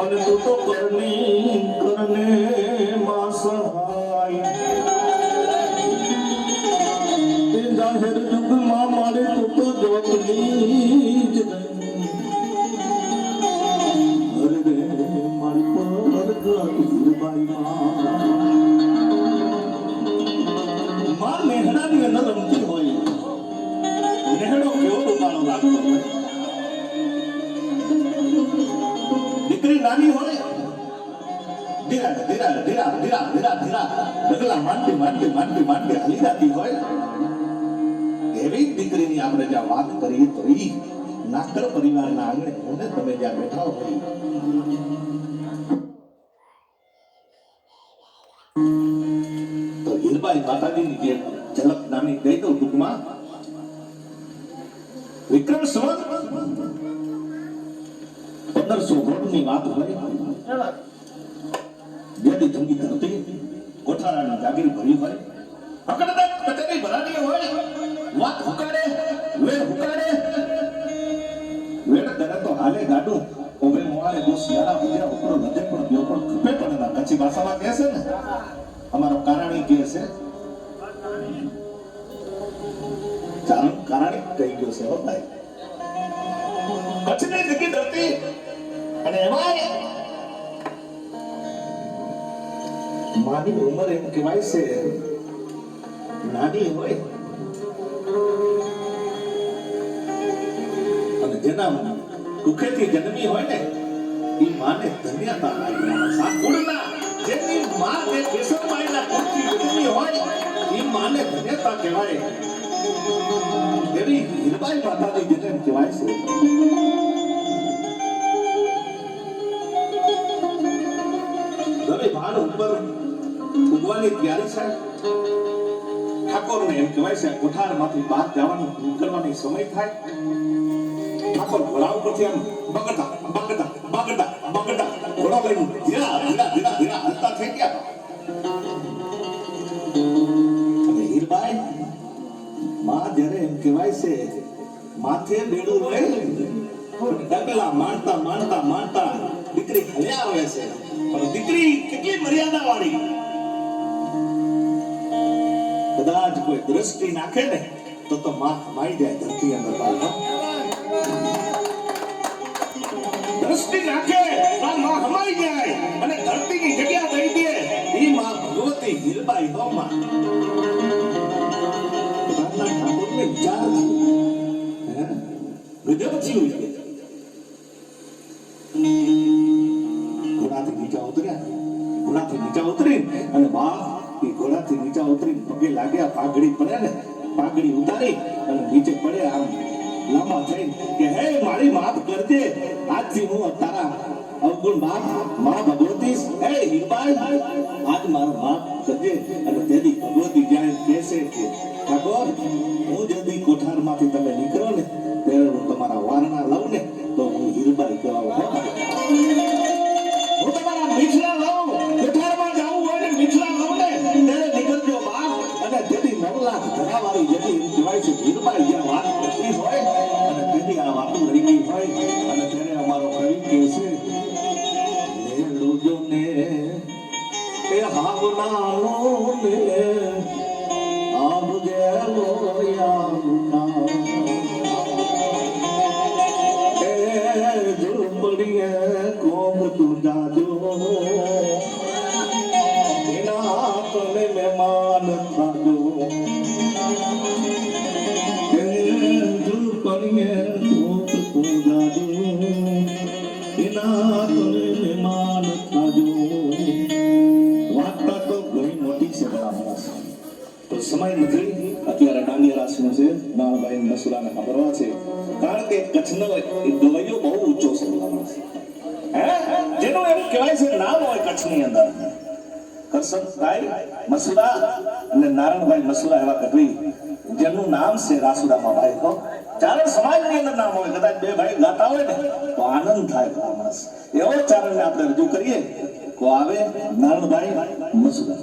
અને તું તો કરની કરને માં સહાય. તે જાહેર યુગમાં મારે તું તો જોતની દીકરી નાની હોય ધીરા ધીરા ધીરા ધીરા ધીરા ધીરા ડગલા માંડી માંડી માંડી માંડી હલી જતી હોય એવી દીકરીની આપણે જ્યાં વાત કરીએ તો ઈ નાકર પરિવારના આંગણે કોને તમે જ્યાં બેઠા હોય તો હીરબાઈ માતાજીની જે ઝલક નાની કહી દઉં ટૂંકમાં વિક્રમ સંવત પંદરસો ની વાત હોય જેની ધમકી ધરતી કોઠારાની જાગીર ભરી હોય હકડદાર કચેરી ગયો કચ્છી ભાષામાં કહે છે ચાલ, કારાણી કહી ગયો છે હો ભાઈ. કચ્છની અને એમાં માની ઉંમર એમ કહેવાય છે, નાની હોય. અને જેના દુઃખેથી જન્મી હોય ને એ માને ધન્યતા લાગી કુળના જેની માં જે કેશવભાઈના કુળથી જન્મી હોય એ માને ધન્યતા કહેવાય. એવી હીરબાઈ માતાની જેને કહેવાય છે. ભાન ઉપર ઉગવાની તૈયારી છે? ઠાકોરને એમ કહેવાય છે, કોઠારમાંથી બહાર જવાનો નીકળવાનો સમય થાય. ઠાકોર ઘોડા ઉપરથી એમ બગડતા બગડતા બગડતા બગડતા, ઘોડો લઈને ધીરા ધીરા ધીરા ધીરા હલતા થઈ ગયા. હીરબાઈ, માં જ્યારે એમ કહેવાય છે, માથે બેડું રહે ડગલા માણતા માણતા માણતા દીકરી હલ્યા આવે છે. પણ દીકરી કેટલી મર્યાદા વાળી કદાચ કોઈ દ્રષ્ટિ નાખે ને, તો તો માં માઈ જાય ધરતી અંદર બાળકો. દ્રષ્ટિ નાખે આ માં હમાઈ જાય અને ધરતીની જગ્યા દઈ દે. એ માં ભગવતી હિલબાઈ હો માં. વિચાર? ગજબ જીવ છે ઘોડાથી નીચા ઉતર્યા. ઘોડાથી નીચા ઉતરી અને બા એ ઘોડાથી નીચા ઉતરી પગે લાગ્યા, પાઘડી પડે ને, પાઘડી ઉતારી અને નીચે પડે આમ લાંબા થઈ કે, હે, મારી માફ કરજે. આજથી હું તારા અવગુણ બાપ મા ભગવતી, હે, હિરબાઈ. આજ મારો માફ કરજે. અને તેની ભગવતી જાય કહેશે કે નાણભાઈ મસુરાને છે કારણ કે કચ્છનો ગવૈયો બહુ ઊંચો છે હે જેનું એમ કહેવાય છે નામ હોય કચ્છની અંદર કરસનભાઈ મસુરા અને નારણભાઈ મસુરા એવા કવિ જેનું નામ છે રાસુદામાં ભાઈ તો ચારણ સમાજની અંદર નામ હોય કદાચ બે ભાઈ ગાતા હોય ને તો આનંદ થાય માણસ એવો ચારણને આપણે રજૂ કરીએ તો આવે નારણભાઈ મસુરા